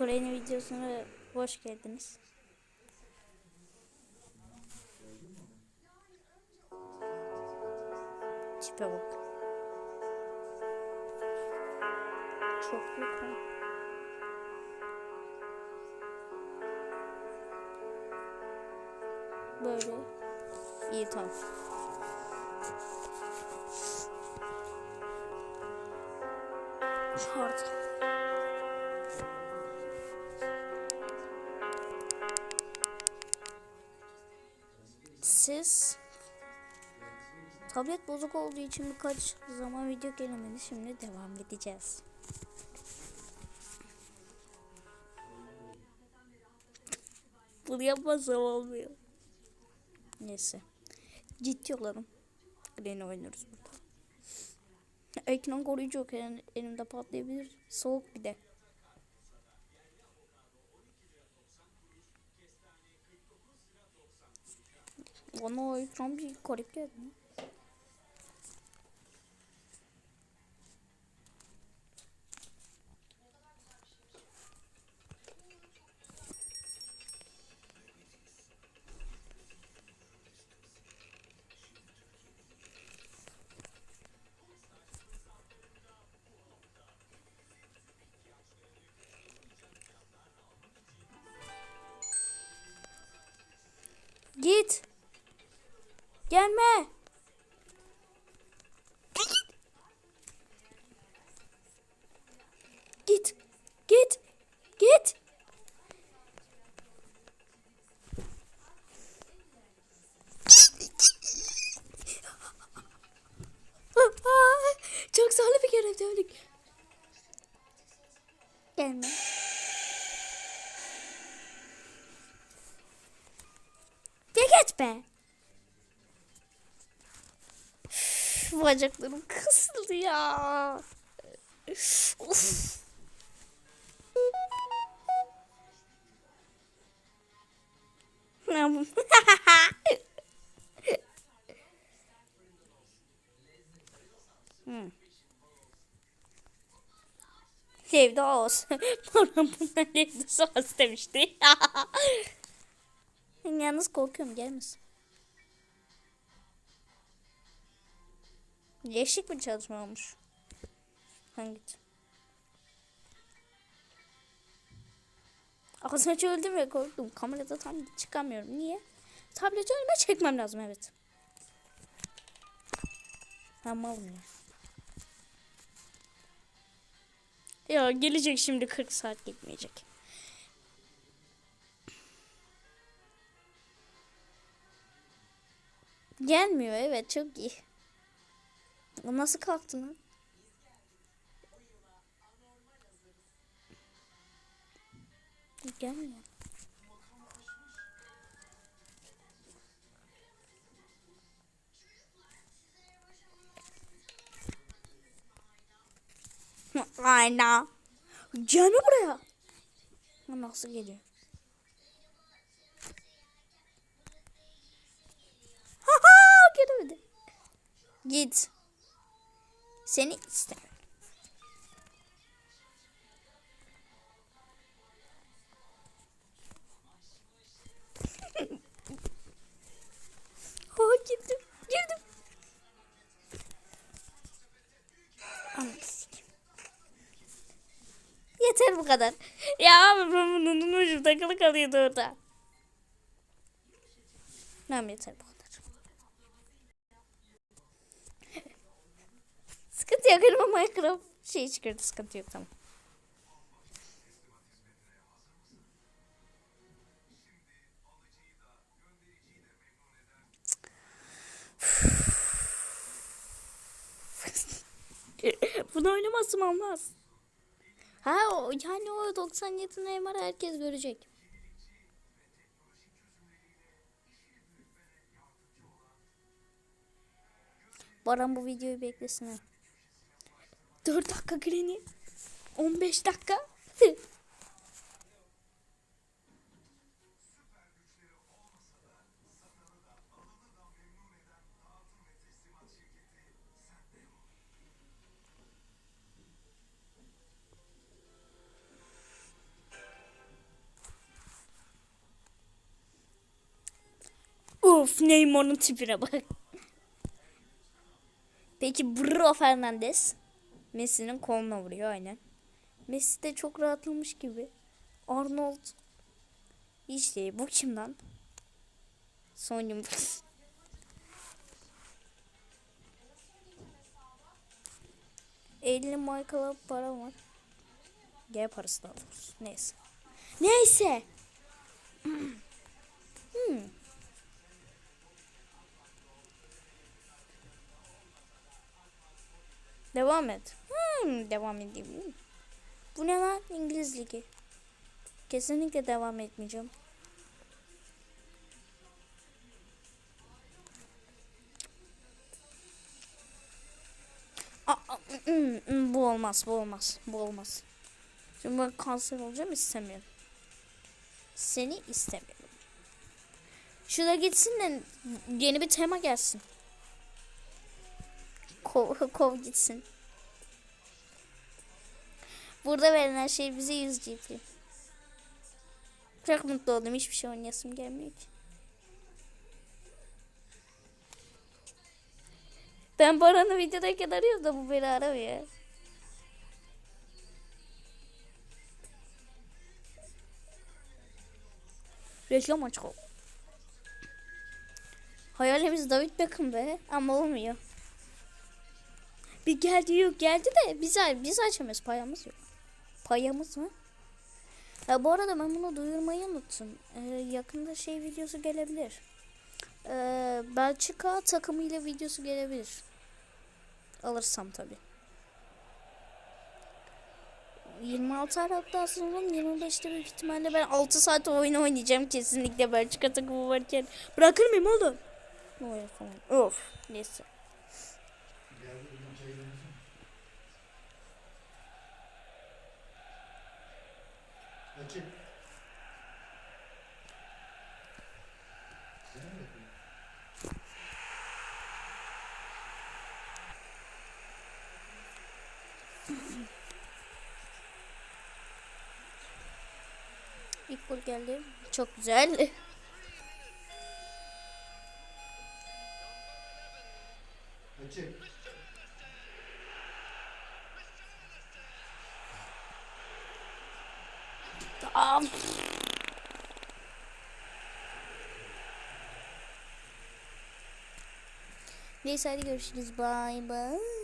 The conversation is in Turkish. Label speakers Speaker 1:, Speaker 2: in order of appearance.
Speaker 1: Granny videosuna hoş geldiniz. Tipe bak. Çok büyük. Böyle. İyi tamam. Şart. Siz tablet bozuk olduğu için birkaç zaman video gelemedi. Şimdi devam edeceğiz. Bunu yapmasam olmuyor. Neyse. Ciddi olalım. Granny oynuyoruz burada. Ekran koruyucu yok. Yani elimde patlayabilir. Soğuk bir de. Bana o ekran bir garip geldi. Gelme. Git. Git. Git. Çok zorlu bir görev döndük. Gelme. Ya geç be. Bacaklarım kısıldı ya. Of. Ne yapayım? Evde olsun. Bana bundan evde sos demişti. Yalnız korkuyorum gelmesin. Yeşik bir çalışma olmuş. Hangi? Az önce öldüm ve korktum. Kamerada tam çıkamıyorum. Niye? Tableti önüme çekmem lazım evet. Ben malım ya. Ya gelecek şimdi 40 saat gitmeyecek. Gelmiyor evet çok iyi. O nasıl kalktı lan? Gelmiyor. Aynen. Gelme buraya. Ha, Nasıl geliyor? Haha gelemedi. Git. Seni. Ha gittim. Girdim. Anasını sikeyim. Yeter bu kadar. Ya ben bunun ucu takılı kalıyordu orada. Tamam yeter bu kadar. Sıkıntı yok. Elime Minecraft şey çıkardı. Sıkıntı yok tamam. Bunu oynamazsam olmaz. Ha o, yani o 97 Neymar herkes görecek. Baran bu videoyu beklesin. 4 dakika Granny. 15 dakika. Uf Neymar'ın tipine bak. Peki Bruno Fernandes? Messi'nin koluna vuruyor aynen. Messi de çok rahatlamış gibi. Arnold. Hiç. Bu kim lan? Son yumruk. Michael'a para var. G parası daha doğrusu. Neyse. Neyse. Hmm. Devam et. Hmm, devam edeyim. Bu ne lan? İngiliz ligi. Kesinlikle devam etmeyeceğim. Aa, aa, mm, mm, bu olmaz, bu olmaz, bu olmaz. Şimdi ben kanser olacağım istemiyorum. Seni istemiyorum. Şurada gitsin de yeni bir tema gelsin. Kov, kov gitsin. Burada verilen şey bize 100 GP. Çok mutlu oldum. Hiçbir şey oynayasım gelmiyor ki. Ben Baran'ı videodayken arıyorum da bu beni aramıyor. Reklam açık. Hayalimiz David Beckham be ama olmuyor. Bir geldi yok geldi de biz, biz açamıyoruz payamız yok. Payamız mı? Ya bu arada ben bunu duyurmayı unuttum. Ee, yakında şey videosu gelebilir. Ee, Belçika takımıyla videosu gelebilir. Alırsam tabi. 26 Aralık'tan sonra 25'te büyük ihtimalle ben 6 saat oyun oynayacağım kesinlikle Belçika takımı varken. Bırakır mıyım oğlum? Oy falan. Of. Neyse.
Speaker 2: Açık.
Speaker 1: İlk gol geldi. Çok güzel.
Speaker 2: Açık.
Speaker 1: Aa, Neyse hadi görüşürüz. Bye bye.